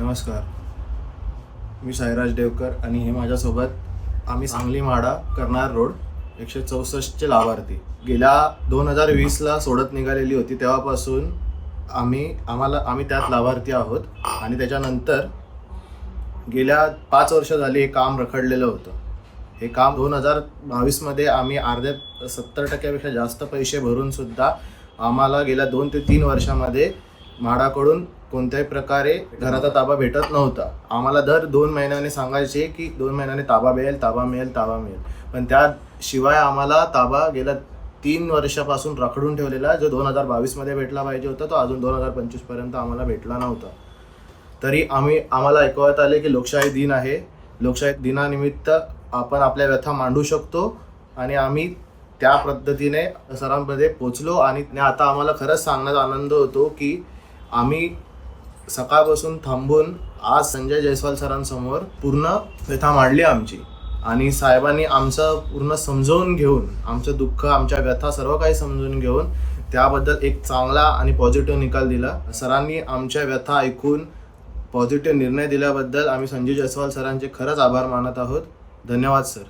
नमस्कार. मी साईराज देवकर आणि हे माझ्यासोबत आम्ही सांगली माडा करणार रोड एकशे चौसष्टचे लाभार्थी. गेल्या दोन हजार वीसला सोडत निघालेली होती तेव्हापासून आम्ही आम्हाला आम्ही त्यात लाभार्थी आहोत. आणि त्याच्यानंतर गेल्या पाच वर्ष झाली हे काम रखडलेलं होतं. हे काम दोन हजार बावीसमध्ये आम्ही अर्ध्या सत्तर टक्क्यापेक्षा जास्त पैसे भरूनसुद्धा आम्हाला गेल्या दोन ते तीन वर्षामध्ये म्हाडाकडून कोणत्याही प्रकारे घराचा ताबा भेटत नव्हता. आम्हाला दर दोन महिन्याने सांगायचे की दोन महिन्याने ताबा मिळेल ताबा मिळेल ताबा मिळेल. पण त्याशिवाय आम्हाला ताबा गेल्या तीन वर्षापासून रखडून ठेवलेला जो दोन हजार बावीसमध्ये भेटला पाहिजे होता तो अजून दोन हजार पंचवीसपर्यंत आम्हाला भेटला नव्हता. तरी आम्ही आम्हाला ऐकवत आले की लोकशाही दिन आहे. लोकशाही दिनानिमित्त आपण आपल्या व्यथा मांडू शकतो आणि आम्ही त्या पद्धतीने सरांमध्ये पोचलो आणि आता आम्हाला खरंच सांगण्यात आनंद होतो की आम्ही सकाळपासून थांबून आज संजय जयस्वाल सरांसमोर पूर्ण व्यथा मांडली आमची. आणि साहेबांनी आमचं पूर्ण समजवून घेऊन आमचं दुःख आमच्या व्यथा सर्व काही समजून घेऊन त्याबद्दल एक चांगला आणि पॉझिटिव्ह निकाल दिला. सरांनी आमच्या व्यथा ऐकून पॉझिटिव्ह निर्णय दिल्याबद्दल आम्ही संजय जयस्वाल सरांचे खरंच आभार मानत आहोत. धन्यवाद सर.